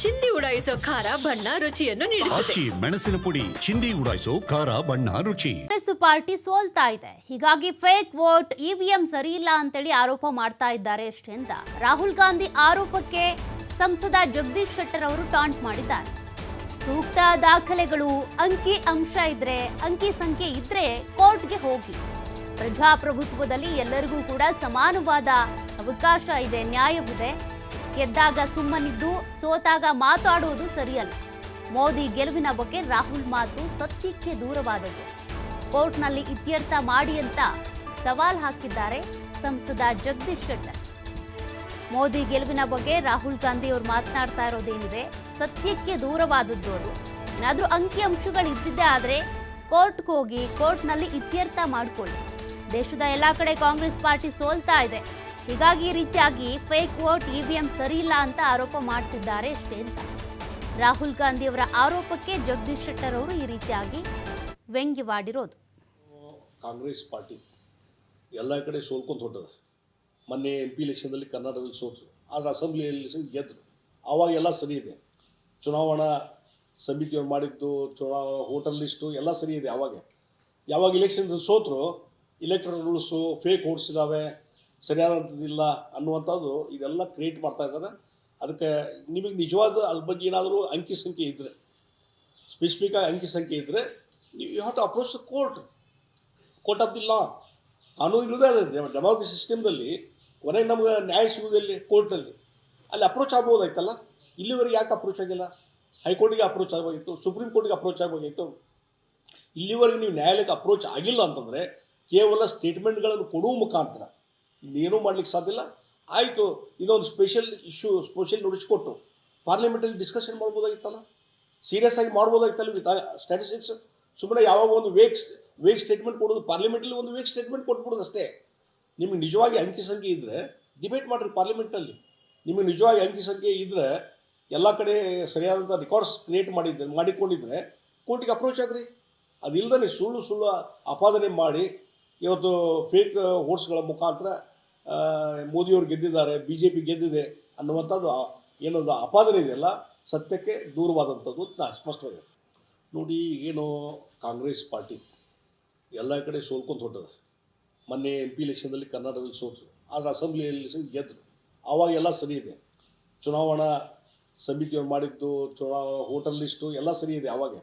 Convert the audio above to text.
ಚಿಂದಿ ಉಡಾಯಿಸೋ ಖಾರ ಬಣ್ಣ ರುಚಿಯನ್ನು ನೀಡುತ್ತದೆ. ಆಚಿ ಮೆಣಸಿನ ಪುಡಿ ಚಿಂದಿ ಉಡಾಯಿಸೋ ಖಾರ ಬಣ್ಣ ರುಚಿ. ಕಾಂಗ್ರೆಸ್ ಪಾರ್ಟಿ ಸೋಲ್ತಾ ಇದೆ. ಹೀಗಾಗಿ ಫೇಕ್ ವೋಟ್ ಇವಿಎಂ ಸರಿ ಇಲ್ಲ ಅಂತೇಳಿ ಆರೋಪ ಮಾಡ್ತಾ ಇದ್ದಾರೆ ಅಷ್ಟೇ ಅಂತ ರಾಹುಲ್ ಗಾಂಧಿ ಆರೋಪಕ್ಕೆ ಸಂಸದ ಜಗದೀಶ್ ಶೆಟ್ಟರ್ ಅವರು ಟಾಂಟ್ ಮಾಡಿದ್ದಾರೆ. ಸೂಕ್ತ ದಾಖಲೆಗಳು ಅಂಕಿ ಅಂಶ ಇದ್ರೆ ಅಂಕಿ ಸಂಖ್ಯೆ ಇದ್ರೆ ಕೋರ್ಟ್ಗೆ ಹೋಗಿ. ಪ್ರಜಾಪ್ರಭುತ್ವದಲ್ಲಿ ಎಲ್ಲರಿಗೂ ಕೂಡ ಸಮಾನವಾದ ಅವಕಾಶ ಇದೆ ನ್ಯಾಯವಿದೆ ಗೆದ್ದಾಗ ಸುಮ್ಮನಿದ್ದು, ಸೋತಾಗ ಮಾತಾಡುವುದು ಸರಿಯಲ್ಲ. ಮೋದಿ ಗೆಲುವಿನ ಬಗ್ಗೆ ರಾಹುಲ್ ಮಾತು ಸತ್ಯಕ್ಕೆ ದೂರವಾದದ್ದು. ಕೋರ್ಟ್ನಲ್ಲಿ ಇತ್ಯರ್ಥ ಮಾಡಿ ಅಂತ ಸವಾಲ್ ಹಾಕಿದ್ದಾರೆ ಸಂಸದ ಜಗದೀಶ್ ಶೆಟ್ಟರ್. ಮೋದಿ ಗೆಲುವಿನ ಬಗ್ಗೆ ರಾಹುಲ್ ಗಾಂಧಿ ಅವರು ಮಾತನಾಡ್ತಾ ಇರೋದೇನಿದೆ, ಸತ್ಯಕ್ಕೆ ದೂರವಾದದ್ದು ಅದು. ಏನಾದರೂ ಅಂಕಿ ಅಂಶಗಳು ಇದ್ದಿದ್ದೇ ಆದರೆ ಕೋರ್ಟ್ಗೆ ಹೋಗಿ ಕೋರ್ಟ್ನಲ್ಲಿ ಇತ್ಯರ್ಥ ಮಾಡಿಕೊಳ್ಳಿ. ದೇಶದ ಎಲ್ಲ ಕಡೆ ಕಾಂಗ್ರೆಸ್ ಪಾರ್ಟಿ ಸೋಲ್ತಾ ಇದೆ. ಹೀಗಾಗಿ ಈ ರೀತಿಯಾಗಿ ಫೇಕ್ ವೋಟ್ ಇವಿಎಂ ಸರಿ ಇಲ್ಲ ಅಂತ ಆರೋಪ ಮಾಡ್ತಿದ್ದಾರೆ ಅಷ್ಟೇ ಅಂತ. ರಾಹುಲ್ ಗಾಂಧಿ ಅವರ ಆರೋಪಕ್ಕೆ ಜಗದೀಶ್ ಶೆಟ್ಟರ್ ಅವರು ಈ ರೀತಿಯಾಗಿ ವ್ಯಂಗ್ಯವಾಡಿರೋದು ಕಾಂಗ್ರೆಸ್ ಪಾರ್ಟಿ ಎಲ್ಲ ಕಡೆ ಸೋಲ್ಕೊಂಡು ಹೊಂಟದ. ಮೊನ್ನೆ ಎಂ ಪಿ ಇಲೆಕ್ಷನ್ದಲ್ಲಿ ಕರ್ನಾಟಕದಲ್ಲಿ ಸೋತರು ಆದರೆ ಅಸೆಂಬ್ಲಿ ಎಲೆಕ್ಷನ್ ಗೆದ್ದರು ಆವಾಗ ಎಲ್ಲ ಸರಿ ಇದೆ. ಚುನಾವಣಾ ಸಮಿತಿಯವ್ರು ಮಾಡಿದ್ದು ಚುನಾವಣಾ ಹೋಟೆಲ್ ಲಿಸ್ಟು ಎಲ್ಲ ಸರಿ ಇದೆ ಆವಾಗ. ಯಾವಾಗ ಇಲೆಕ್ಷನ್ ಸೋತರು ಇಲೆಕ್ಟ್ರಲ್ ರೂಲ್ಸು ಫೇಕ್ ಓಡಿಸಿದಾವೆ ಸರಿಯಾದಂಥದ್ದಿಲ್ಲ ಅನ್ನುವಂಥದ್ದು ಇದೆಲ್ಲ ಕ್ರಿಯೇಟ್ ಮಾಡ್ತಾ ಇದ್ದಾರೆ. ಅದಕ್ಕೆ ನಿಮಗೆ ನಿಜವಾದ ಅದ್ರ ಬಗ್ಗೆ ಏನಾದರೂ ಅಂಕಿ ಸಂಖ್ಯೆ ಇದ್ದರೆ ಸ್ಪೆಸಿಫಿಕ್ ಆಗಿ ಅಂಕಿ ಸಂಖ್ಯೆ ಇದ್ದರೆ ನೀವು you have approach the court court of the ಕಾನೂನು ಇಲ್ಲದೇ ಅದೇ ಡೆಮಾಕ್ರಸಿ ಸಿಸ್ಟಮ್ದಲ್ಲಿ ಕೊನೆಗೆ ನಮ್ಗೆ ನ್ಯಾಯ ಸಿಗುವುದಲ್ಲಿ ಕೋರ್ಟಲ್ಲಿ ಅಲ್ಲಿ. ಅಪ್ರೋಚ್ ಆಗ್ಬೋದಾಯ್ತಲ್ಲ? ಇಲ್ಲಿವರೆಗೆ ಯಾಕೆ ಅಪ್ರೋಚ್ ಆಗಿಲ್ಲ? ಹೈಕೋರ್ಟಿಗೆ ಅಪ್ರೋಚ್ ಆಗೋಗಿತ್ತು ಸುಪ್ರೀಂ ಕೋರ್ಟಿಗೆ ಅಪ್ರೋಚ್ ಆಗೋಗಿತ್ತು ಇಲ್ಲಿವರೆಗೆ ನೀವು ನ್ಯಾಯಾಲಯಕ್ಕೆ ಅಪ್ರೋಚ್ ಆಗಿಲ್ಲ ಅಂತಂದರೆ ಕೇವಲ ಸ್ಟೇಟ್ಮೆಂಟ್ಗಳನ್ನು ಕೊಡುವ ಮುಖಾಂತರ ಇನ್ನೇನೂ ಮಾಡ್ಲಿಕ್ಕೆ ಸಾಧ್ಯ ಇಲ್ಲ. ಆಯಿತು ಇದೊಂದು ಸ್ಪೆಷಲ್ ಇಶ್ಯೂ ಸ್ಪೆಷಲ್ ನೋಟಿಸ್ ಕೊಟ್ಟು ಪಾರ್ಲಿಮೆಂಟಲ್ಲಿ ಡಿಸ್ಕಷನ್ ಮಾಡ್ಬೋದಾಗಿತ್ತಲ್ಲ? ಸೀರಿಯಸ್ ಆಗಿ ಮಾಡ್ಬೋದಾಗಿತ್ತಲ್ಲ ಸ್ಟ್ಯಾಟಿಸ್ಟಿಕ್ಸ್ ಸುಮ್ಮನೆ ಯಾವಾಗ ಒಂದು ವೇಕ್ಸ್ ವೇಕ್ ಸ್ಟೇಟ್ಮೆಂಟ್ ಕೊಡೋದು ಪಾರ್ಲಿಮೆಂಟಲ್ಲಿ ಒಂದು ವೇಕ್ ಸ್ಟೇಟ್ಮೆಂಟ್ ಕೊಟ್ಬಿಡೋದು ಅಷ್ಟೇ ನಿಮಗೆ ನಿಜವಾಗಿ ಅಂಕಿ ಸಂಖ್ಯೆ ಇದ್ದರೆ ಡಿಬೇಟ್ ಮಾಡಿರಿ ಪಾರ್ಲಿಮೆಂಟಲ್ಲಿ ನಿಮಗೆ ನಿಜವಾಗಿ ಅಂಕಿ ಸಂಖ್ಯೆ ಇದ್ದರೆ ಎಲ್ಲ ಕಡೆ ಸರಿಯಾದಂಥ ರೆಕಾರ್ಡ್ಸ್ ಕ್ರಿಯೇಟ್ ಮಾಡಿದ್ದೆ ಮಾಡಿಕೊಂಡಿದ್ರೆ ಕೋರ್ಟಿಗೆ ಅಪ್ರೋಚ್ ಆಗ್ರಿ. ಅದಿಲ್ಲದೇ ಸುಳ್ಳು ಸುಳ್ಳು ಆಪಾದನೆ ಮಾಡಿ, ಇವತ್ತು ಫೇಕ್ ವೋಟ್ಸ್ಗಳ ಮುಖಾಂತರ ಮೋದಿಯವರು ಗೆದ್ದಿದ್ದಾರೆ ಬಿ ಜೆ ಪಿ ಗೆದ್ದಿದೆ ಅನ್ನುವಂಥದ್ದು ಏನೊಂದು ಅಪಾದನೆ ಇದೆಯಲ್ಲ, ಸತ್ಯಕ್ಕೆ ದೂರವಾದಂಥದ್ದು ನಾ ಸ್ಪಷ್ಟವಾಗಿದೆ. ನೋಡಿ ಏನು ಕಾಂಗ್ರೆಸ್ ಪಾರ್ಟಿ ಎಲ್ಲ ಕಡೆ ಸೋಲ್ಕೊಂತ ಹೊಟ್ಟದ ಮೊನ್ನೆ ಎಂ ಪಿ ಎಲೆಕ್ಷನ್ದಲ್ಲಿ ಕರ್ನಾಟಕದಲ್ಲಿ ಸೋತರು ಆದರೆ ಅಸೆಂಬ್ಲಿ ಎಲೆಕ್ಷನ್ ಗೆದ್ದರು ಆವಾಗ ಎಲ್ಲ ಸರಿ ಇದೆ. ಚುನಾವಣಾ ಸಮಿತಿಯವ್ರು ಮಾಡಿದ್ದು, ಚುನಾವಣಾ ಹೋಟೆಲ್ ಲಿಸ್ಟು ಎಲ್ಲ ಸರಿ ಇದೆ ಆವಾಗ.